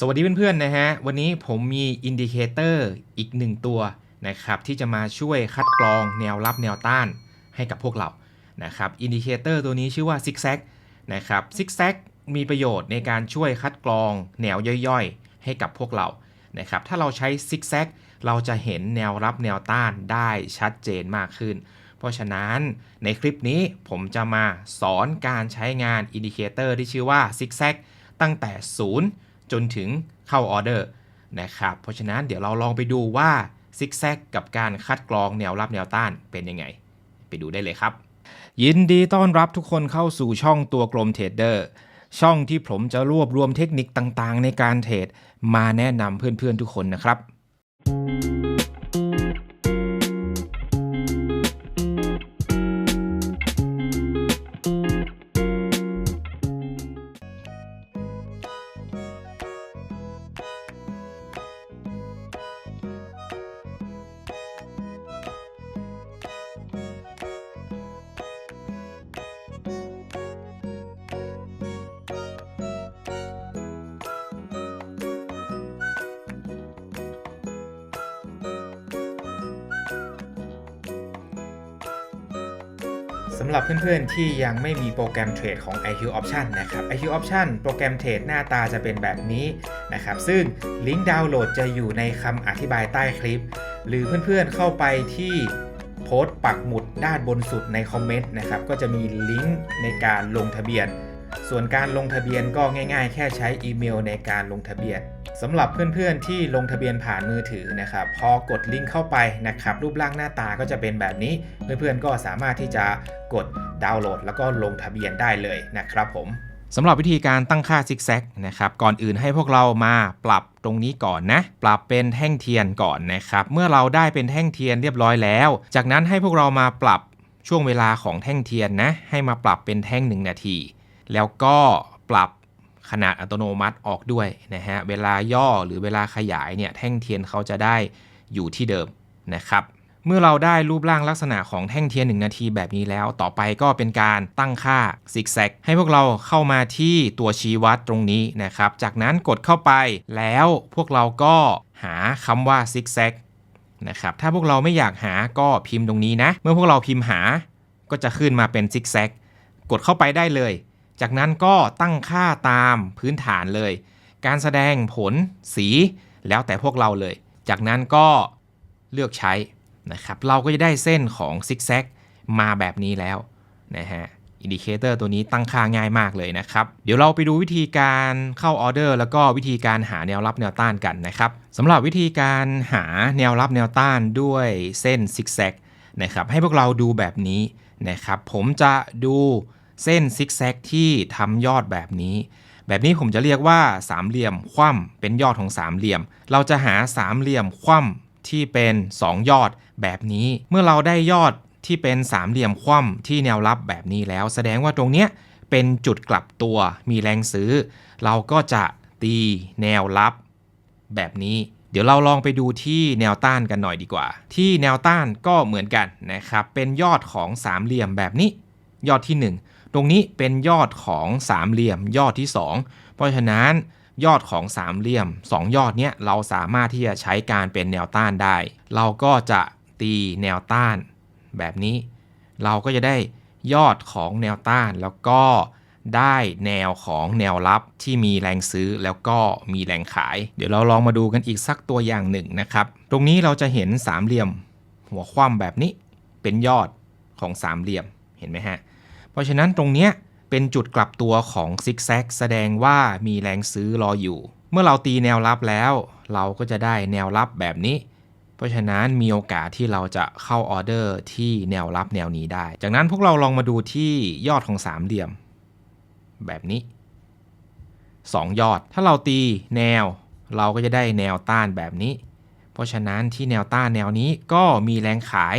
สวัสดีเพื่อนๆนะฮะ วันนี้ผมมีอินดิเคเตอร์อีกหนึ่งตัวนะครับ ที่จะมาช่วยคัดกรองแนวรับแนวต้านให้กับพวกเรานะครับอินดิเคเตอร์ตัวนี้ชื่อว่า Zig Zag นะครับ Zig Zag มีประโยชน์ในการช่วยคัดกรองแนวย่อยๆ ให้กับพวกเรานะครับถ้าเราใช้ Zig Zag เราจะเห็นแนวรับแนวต้านได้ชัดเจนมากขึ้น เพราะฉะนั้นในคลิปนี้ผมจะมาสอนการใช้งานอินดิเคเตอร์ที่ชื่อว่า Zig Zag ตั้งแต่ 0 จนถึงเข้าออเดอร์นะครับ เพราะฉะนั้นเดี๋ยวเราลองไปดูว่าซิกแซกกับการคัดกรองแนวรับแนวต้านเป็นยังไง ไปดูได้เลยครับ ยินดีต้อนรับทุกคนเข้าสู่ช่องตัวกลมเทรดเดอร์ช่องที่ผมจะรวบรวมเทคนิคต่างๆ ในการเทรดมาแนะนำเพื่อนๆทุกคนนะครับ สำหรับเพื่อนๆ ที่ยังไม่มีโปรแกรมเทรดของ IQ Option นะครับ IQ Option โปรแกรมเทรดหน้าตาจะเป็นแบบนี้นะครับ ซึ่งลิงก์ดาวน์โหลดจะอยู่ในคำอธิบายใต้คลิป หรือเพื่อนๆเข้าไปที่โพสต์ปักหมุดด้านบนสุดในคอมเมนต์นะครับ ก็จะมีลิงก์ในการลงทะเบียน ส่วนการลงทะเบียนก็ง่ายๆ แค่ใช้อีเมลในการลงทะเบียน สำหรับเพื่อนๆที่ลงทะเบียนผ่านมือถือนะครับ พอกดลิงก์เข้าไปนะครับ รูปร่างหน้าตาก็จะเป็นแบบนี้ เพื่อนๆก็สามารถที่จะกดดาวน์โหลด แล้วก็ลงทะเบียนได้เลยนะครับผมสำหรับวิธีการตั้งค่าซิกแซกนะครับก่อนอื่นให้พวกเรามาปรับตรงนี้ก่อนนะ ปรับเป็นแท่งเทียนก่อนนะครับ เมื่อเราได้เป็นแท่งเทียนเรียบร้อยแล้ว จากนั้นให้พวกเรามาปรับช่วงเวลาของแท่งเทียนนะ ให้มาปรับเป็นแท่ง 1 นาที แล้วก็ปรับ ขนาดอัตโนมัติออกด้วยนะฮะ เวลาย่อหรือเวลาขยายเนี่ยแท่งเทียนเขาจะได้อยู่ที่เดิมนะครับ เมื่อเราได้รูปร่างลักษณะของแท่งเทียน 1 นาทีแบบนี้แล้ว ต่อไปก็เป็นการตั้งค่าซิกแซกให้พวกเราเข้ามาที่ตัวชี้วัดตรงนี้นะครับ จากนั้นกดเข้าไปแล้วพวกเราก็หาคำว่าซิกแซกนะครับ ถ้าพวกเราไม่อยากหาก็พิมพ์ตรงนี้นะ เมื่อพวกเราพิมพ์หาก็จะขึ้นมาเป็นซิกแซกกดเข้าไปได้เลย จากนั้นก็ตั้งค่าตามพื้นฐานเลย การแสดงผลสีแล้วแต่พวกเราเลย จากนั้นก็เลือกใช้นะครับ เราก็จะได้เส้นของซิกแซกมาแบบนี้แล้วนะฮะอินดิเคเตอร์ตัวนี้ตั้งค่าง่ายมากเลยนะครับ เดี๋ยวเราไปดูวิธีการเข้าออเดอร์ แล้วก็วิธีการหาแนวรับแนวต้านกันนะครับสำหรับวิธีการหาแนวรับแนวต้านด้วยเส้นซิกแซกนะครับให้พวกเราดูแบบนี้นะครับผมจะดู เส้นซิกแซกที่ทำยอดแบบนี้ แบบนี้ผมจะเรียกว่าสามเหลี่ยมคว่ำเป็นยอดของสามเหลี่ยม เราจะหาสามเหลี่ยมคว่ำที่เป็น 2 ยอดแบบนี้ เมื่อเราได้ยอดที่เป็นสามเหลี่ยมคว่ำที่แนวรับแบบนี้แล้ว แสดงว่าตรงเนี้ยเป็นจุดกลับตัวมีแรงซื้อ เราก็จะตีแนวรับแบบนี้ เดี๋ยวเราลองไปดูที่แนวต้านกันหน่อยดีกว่า ที่แนวต้านก็เหมือนกันนะครับ เป็นยอดของสามเหลี่ยมแบบนี้ ยอดที่ 1 ตรงนี้เป็นยอดของสามเหลี่ยมยอดที่ 2 เพราะฉะนั้นยอดของสามเหลี่ยม 2 ยอดเนี้ยเราสามารถที่จะใช้การเป็นแนวต้านได้ เราก็จะตีแนวต้านแบบนี้ เราก็จะได้ยอดของแนวต้านแล้วก็ได้แนวของแนวรับที่มีแรงซื้อแล้วก็มีแรงขาย เดี๋ยวเราลองมาดูกันอีกสักตัวอย่างหนึ่งนะครับ ตรงนี้เราจะเห็นสามเหลี่ยม หัวคว่ำแบบนี้เป็นยอดของสามเหลี่ยมเห็นไหมฮะ ราะฉะนั้นตรงเนี้ยเป็นจุดกลับตัวของซิกแซกแสดงว่ามีแรงซื้อรออยู่ เมื่อเราตีแนวรับแล้ว เราก็จะได้แนวรับแบบนี้ เพราะฉะนั้นมีโอกาสที่เราจะเข้าออเดอร์ที่แนวรับแนวนี้ได้ จากนั้นพวกเราลองมาดูที่ยอดของสามเหลี่ยม แบบนี้ 2 ยอด ถ้าเราตีแนว เราก็จะได้แนวต้านแบบนี้ เพราะฉะนั้นที่แนวต้านแนวนี้ก็มีแรงขาย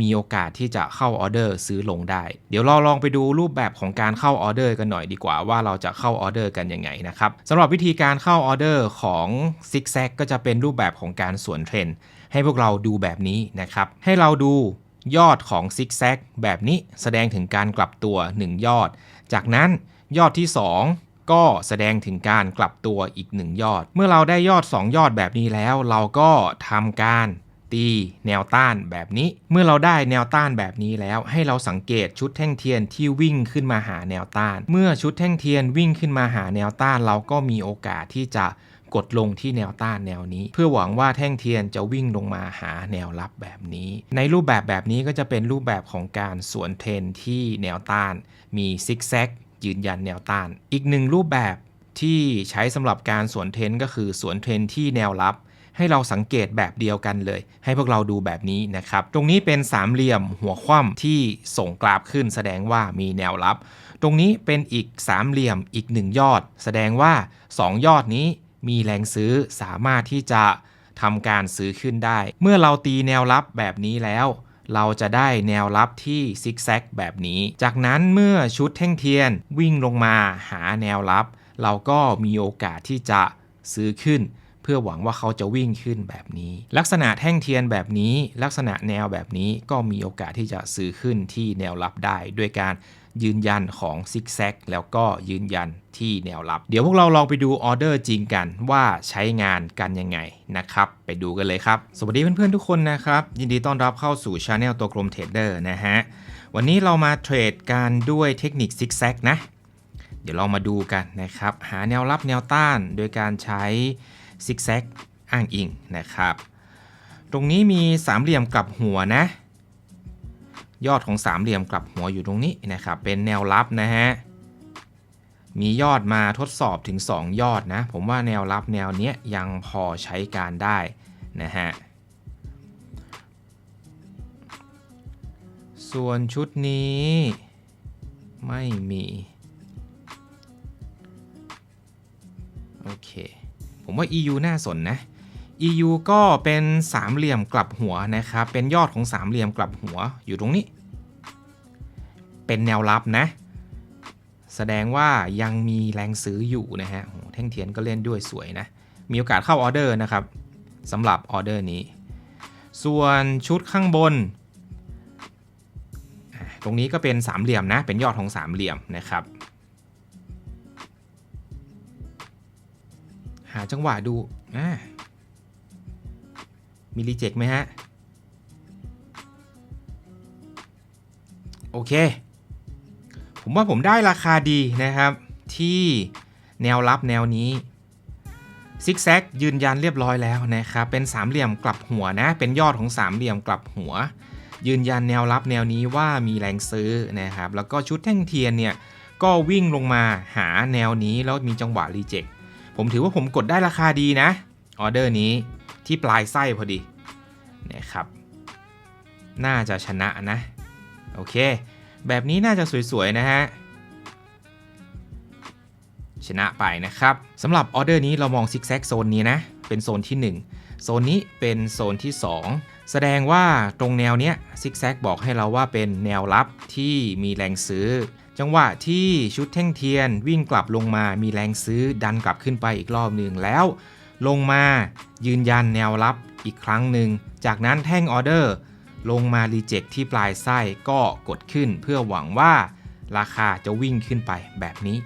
มีโอกาสที่จะเข้าออเดอร์ซื้อลงได้ เดี๋ยวเราลองไปดูรูปแบบของการเข้าออเดอร์กันหน่อยดีกว่าว่าเราจะเข้าออเดอร์กันยังไงนะครับสำหรับวิธีการเข้าออเดอร์ของ Zig Zag ก็จะเป็นรูปแบบของการสวนเทรนด์ให้พวกเราดูแบบนี้นะครับ ให้เราดูยอดของ Zig Zag แบบนี้แสดงถึงการกลับตัว 1 ยอด จากนั้นยอดที่ 2 ก็แสดงถึงการกลับตัวอีกหนึ่งยอด เมื่อเราได้ยอด 2 ยอดแบบนี้แล้ว เราก็ทำการ ตีแนวต้านแบบนี้ เมื่อเราได้แนวต้านแบบนี้แล้ว ให้เราสังเกตชุดแท่งเทียนที่วิ่งขึ้นมาหาแนวต้าน เมื่อชุดแท่งเทียนวิ่งขึ้นมาหาแนวต้าน เราก็มีโอกาสที่จะกดลงที่แนวต้านแนวนี้ เพื่อหวังว่าแท่งเทียนจะวิ่งลงมาหาแนวรับแบบนี้ ในรูปแบบแบบนี้ก็จะเป็นรูปแบบของการสวนเทรนที่แนวต้าน มีซิกแซกยืนยันแนวต้าน อีกหนึ่งรูปแบบที่ใช้สำหรับการสวนเทรนก็คือสวนเทรนที่แนวรับ ให้เราสังเกตแบบเดียวกันเลย ให้พวกเราดูแบบนี้นะครับ ตรงนี้เป็นสามเหลี่ยมหัวคว่ำที่ส่งกราฟขึ้น แสดงว่ามีแนวรับ ตรงนี้เป็นอีกสามเหลี่ยมอีกหนึ่งยอด แสดงว่า 2 ยอดนี้มีแรงซื้อสามารถที่จะทำการซื้อขึ้นได้ เมื่อเราตีแนวรับแบบนี้แล้วเราจะได้แนวรับที่ซิกแซกแบบนี้ จากนั้นเมื่อชุดแท่งเทียนวิ่งลงมาหาแนวรับ เราก็มีโอกาสที่จะซื้อขึ้น พื่อหวังว่าเขาจะวิ่งขึ้นแบบนี้ ลักษณะแท่งเทียนแบบนี้ ลักษณะแนวแบบนี้ก็มีโอกาสที่จะซื้อขึ้นที่แนวรับได้ด้วยการยืนยันของซิกแซกแล้วก็ยืนยันที่แนวรับ เดี๋ยวพวกเราลองไปดูออเดอร์จริงกันว่าใช้งานกันยังไงนะครับ ไปดูกันเลยครับ สวัสดีเพื่อนๆทุกคนนะครับ ยินดีต้อนรับเข้าสู่ช anel ตัวกลมเทรดเดอร์นะฮะ วันนี้เรามาเทรดกันด้วยเทคนิคซิกแซกนะ เดี๋ยวเรามาดูกันนะครับ หาแนวรับแนวต้านโดยการใช้ ซิกแซกอ้างอิงนะครับ ตรงนี้มีสามเหลี่ยมกลับหัวนะ ยอดของสามเหลี่ยมกลับหัวอยู่ตรงนี้นะครับ เป็นแนวรับนะฮะ มียอดมาทดสอบถึง 2 ยอดนะ ผมว่าแนวรับแนวเนี้ยยังพอใช้การได้นะฮะ ส่วนชุดนี้ไม่มี โอเค ผมว่า EU น่าสนนะ EU ก็เป็นสามเหลี่ยมกลับหัวนะครับ เป็นยอดของสามเหลี่ยมกลับหัวอยู่ตรงนี้ เป็นแนวรับนะ แสดงว่ายังมีแรงซื้ออยู่นะฮะแท่งเทียนก็เล่นด้วยสวยนะ มีโอกาสเข้าออเดอร์นะครับสำหรับออเดอร์นี้ ส่วนชุดข้างบน ตรงนี้ก็เป็นสามเหลี่ยมนะ เป็นยอดของสามเหลี่ยมนะครับาจังหวะดูอ่ามีรีเจ็คไหมฮะ โอเค ผมว่าผมได้ราคาดีนะครับ ที่แนวรับแนวนี้ซิกแซกยืนยันเรียบร้อยแล้วนะครับ เป็นสามเหลี่ยมกลับหัวนะ เป็นยอดของสามเหลี่ยมกลับหัว ยืนยันแนวรับแนวนี้ว่ามีแรงซื้อนะครับ แล้วก็ชุดแท่งเทียนเนี่ย ก็วิ่งลงมาหาแนวนี้แล้วมีจังหวะรีเจ็ค ผมถือว่าผมกดได้ราคาดีนะออเดอร์นี้ที่ปลายไส้พอดีนะครับ น่าจะชนะนะ โอเค แบบนี้น่าจะสวยๆ นะฮะ ชนะไปนะครับสำหรับออเดอร์นี้เรามองซิกแซกโซนนี้นะ เป็นโซนที่ 1 โซนนี้เป็นโซนที่ 2 แสดงว่าตรงแนวเนี้ยซิกแซกบอกให้เราว่าเป็นแนวรับที่มีแรงซื้อ จังหวะที่ชุดแท่งเทียนวิ่งกลับลงมามีแรงซื้อดันกลับขึ้นไปอีกรอบหนึ่งแล้ว ลงมายืนยันแนวรับอีกครั้งหนึ่ง จากนั้นแท่งออเดอร์ลงมารีเจ็คที่ปลายไส้ก็กดขึ้น เพื่อหวังว่าราคาจะวิ่งขึ้นไปแบบนี้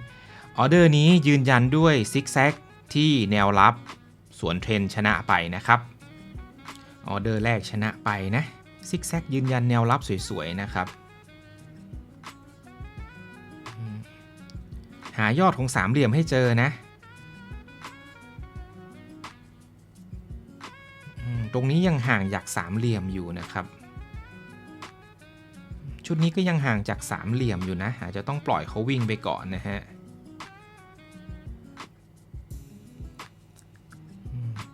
ออเดอร์นี้ยืนยันด้วยซิกแซกที่แนวรับสวนเทรนชนะไปนะครับออเดอร์แรกชนะไปนะซิกแซกยืนยันแนวรับสวยๆนะครับ หายอดของสามเหลี่ยมให้เจอนะ ตรงนี้ยังห่างจากสามเหลี่ยมอยู่นะครับ ชุดนี้ก็ยังห่างจากสามเหลี่ยมอยู่นะ อาจจะต้องปล่อยเขาวิ่งไปก่อนนะฮะ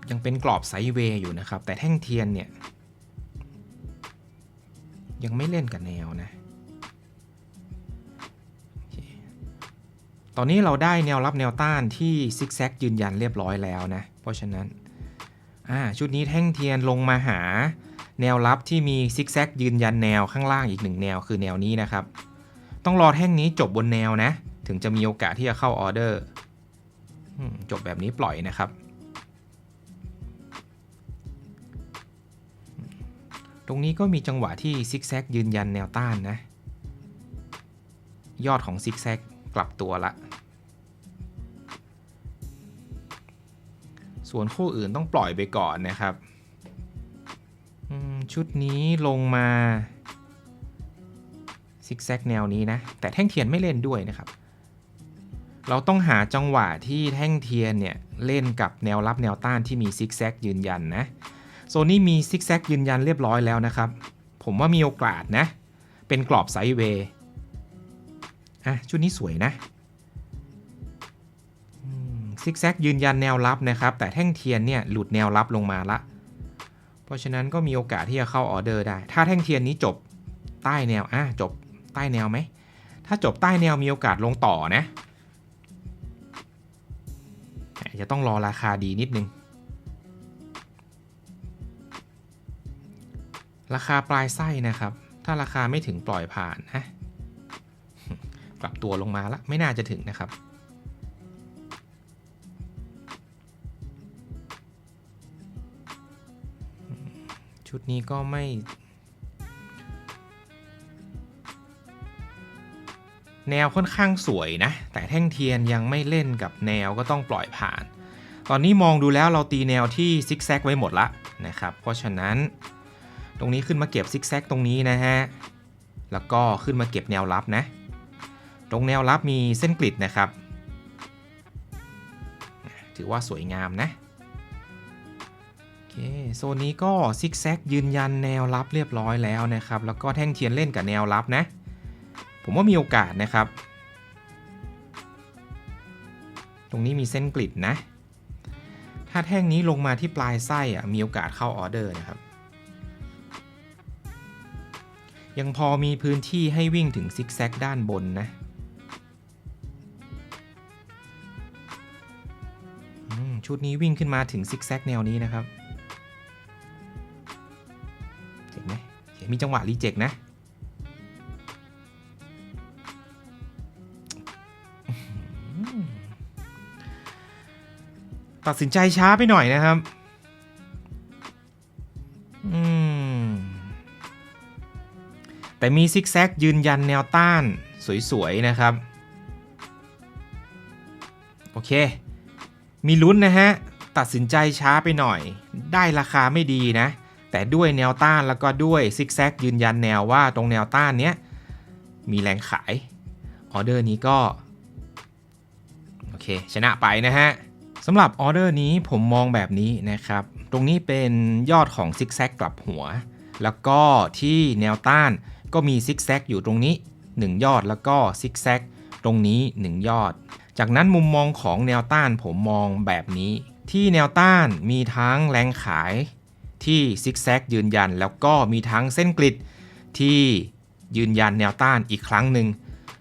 ยังเป็นกรอบไซด์เวย์อยู่นะครับ แต่แท่งเทียนเนี่ย ยังไม่เล่นกับแนวนะ ตอนนี้เราได้แนวรับแนวต้านที่ซิกแซกยืนยันเรียบร้อยแล้วนะ เพราะฉะนั้นชุดนี้แท่งเทียนลงมาหา แนวรับที่มีซิกแซกยืนยันแนวข้างล่างอีกหนึ่งแนวคือแนวนี้นะครับ ต้องรอแท่งนี้จบบนแนวนะ ถึงจะมีโอกาสที่จะเข้าออเดอร์จบแบบนี้ปล่อยนะครับ ตรงนี้ก็มีจังหวะที่ซิกแซกยืนยันแนวต้านนะ ยอดของซิกแซกกลับตัวละ ส่วนคู่อื่นต้องปล่อยไปก่อนนะครับ ชุดนี้ลงมาซิกแซกแนวนี้นะ แต่แท่งเทียนไม่เล่นด้วยนะครับ เราต้องหาจังหวะที่แท่งเทียนเนี่ย เล่นกับแนวรับแนวต้านที่มีซิกแซกยืนยันนะโซนี่มีซิกแซกยืนยันเรียบร้อยแล้วนะครับ ผมว่ามีโอกาสนะ เป็นกรอบไซด์เวย์อะชุดนี้สวยนะ ซิกแซกยืนยันแนวรับนะครับ แต่แท่งเทียนเนี่ยหลุดแนวรับลงมาละ เพราะฉะนั้นก็มีโอกาสที่จะเข้าออเดอร์ได้ ถ้าแท่งเทียนนี้จบใต้แนวอะจบใต้แนวไหม ถ้าจบใต้แนวมีโอกาสลงต่อนะจะต้องรอราคาดีนิดนึง ราคาปลายไส้นะครับ ถ้าราคาไม่ถึงปล่อยผ่านฮะกลับตัวลงมาล้วไม่น่าจะถึงนะครับ ชุดนี้ก็ไม่ แนวค่อนข้างสวยนะ แต่แท่งเทียนยังไม่เล่นกับแนวก็ต้องปล่อยผ่าน ตอนนี้มองดูแล้วเราตีแนวที่ซิกแซกไว้หมดละนะครับ เพราะฉะนั้นตรงนี้ขึ้นมาเก็บซิกแซกตรงนี้นะฮะ แล้วก็ขึ้นมาเก็บแนวรับนะ ตรงแนวรับมีเส้นกริดนะครับ ถือว่าสวยงามนะ โอเคโซนนี้ก็ซิกแซกยืนยันแนวรับเรียบร้อยแล้วนะครับ แล้วก็แท่งเทียนเล่นกับแนวรับนะ ผมว่ามีโอกาสนะครับ ตรงนี้มีเส้นกริดนะ ถ้าแท่งนี้ลงมาที่ปลายไส้อะมีโอกาสเข้าออเดอร์นะครับ ยังพอมีพื้นที่ให้วิ่งถึงซิกแซกด้านบนนะชุดนี้วิ่งขึ้นมาถึงซิกแซกแนวนี้นะครับ มีจังหวะรีเจ็คนะตัดสินใจช้าไปหน่อยนะครับ แต่มีซิกแซกยืนยันแนวต้านสวย ๆ นะครับ โอเค มีลุ้นนะฮะ ตัดสินใจช้าไปหน่อย ได้ราคาไม่ดีนะ แต่ด้วยแนวต้านแล้วก็ด้วยซิกแซกยืนยันแนวว่าตรงแนวต้านเนี้ยมีแรงขายออเดอร์นี้ก็โอเคชนะไปนะฮะสำหรับออเดอร์นี้ผมมองแบบนี้นะครับ ตรงนี้เป็นยอดของซิกแซกกลับหัว แล้วก็ที่แนวต้านก็มีซิกแซกอยู่ตรงนี้ 1 ยอดแล้วก็ซิกแซกตรงนี้ 1 ยอด จากนั้นมุมมองของแนวต้านผมมองแบบนี้ ที่แนวต้านมีทั้งแรงขาย ที่ซิกแซกยืนยัน แล้วก็มีทั้งเส้นกริดที่ยืนยันแนวต้านอีกครั้งหนึ่ง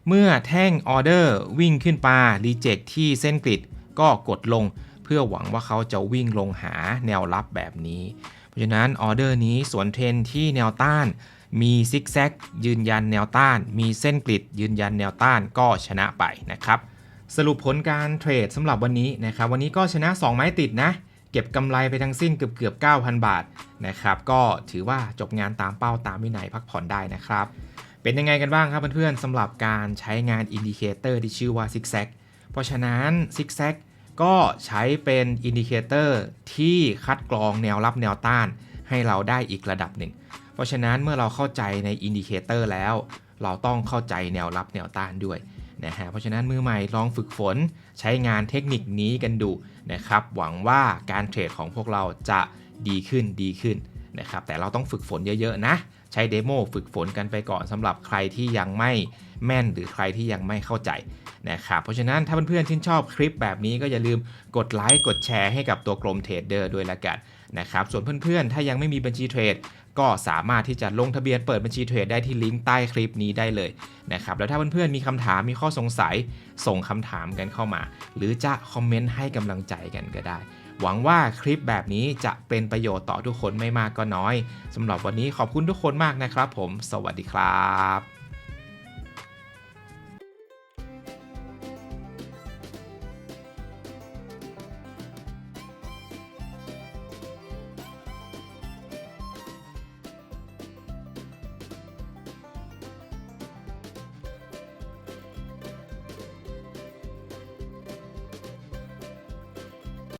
เมื่อแท่งออเดอร์วิ่งขึ้นมารีเจ็คที่เส้นกริดก็กดลง เพื่อหวังว่าเขาจะวิ่งลงหาแนวรับแบบนี้ เพราะฉะนั้นออเดอร์นี้สวนเทรนที่แนวต้าน มีซิกแซกยืนยันแนวต้าน มีเส้นกริดยืนยันแนวต้านก็ชนะไปนะครับสรุปผลการเทรดสำหรับวันนี้นะครับ วันนี้ก็ชนะ 2 ไม้ติดนะ เก็บกำไรไปทั้งสิ้นเกือบเกือบ9,000 บาทนะครับ ก็ถือว่าจบงานตามเป้าตามวินัยพักผ่อนได้นะครับ เป็นยังไงกันบ้างครับเพื่อนๆสำหรับการใช้งานอินดิเคเตอร์ที่ชื่อว่าซิกแซกเพราะฉะนั้นซิกแซกก็ใช้เป็นอินดิเคเตอร์ที่คัดกรองแนวรับแนวต้าน ให้เราได้อีกระดับหนึ่ง เพราะฉะนั้นเมื่อเราเข้าใจในอินดิเคเตอร์แล้ว เราต้องเข้าใจแนวรับแนวต้านด้วย นะฮะเพราะฉะนั้นมือใหม่ลองฝึกฝนใช้งานเทคนิคนี้กันดูนะครับหวังว่าการเทรดของพวกเราจะดีขึ้นดีขึ้นนะครับแต่เราต้องฝึกฝนเยอะๆนะ ใช้เดโมฝึกฝนกันไปก่อนสำหรับใครที่ยังไม่แม่นหรือใครที่ยังไม่เข้าใจนะครับเพราะฉะนั้นถ้าเพื่อนๆชื่นชอบคลิปแบบนี้ก็อย่าลืมกดไลค์กดแชร์ให้กับตัวกรมเทรดเดอร์ด้วยละกันนะครับส่วนเพื่อนๆ ถ้ายังไม่มีบัญชีเทรด ก็สามารถที่จะลงทะเบียนเปิดบัญชีเทรดได้ที่ลิงก์ใต้คลิปนี้ได้เลยนะครับแล้วถ้าเพื่อนๆมีคำถามมีข้อสงสัยส่งคำถามกันเข้ามา หรือจะคอมเมนต์ให้กำลังใจกันก็ได้ หวังว่าคลิปแบบนี้จะเป็นประโยชน์ต่อทุกคนไม่มากก็น้อยสำหรับวันนี้ขอบคุณทุกคนมากนะครับ ผม สวัสดีครับ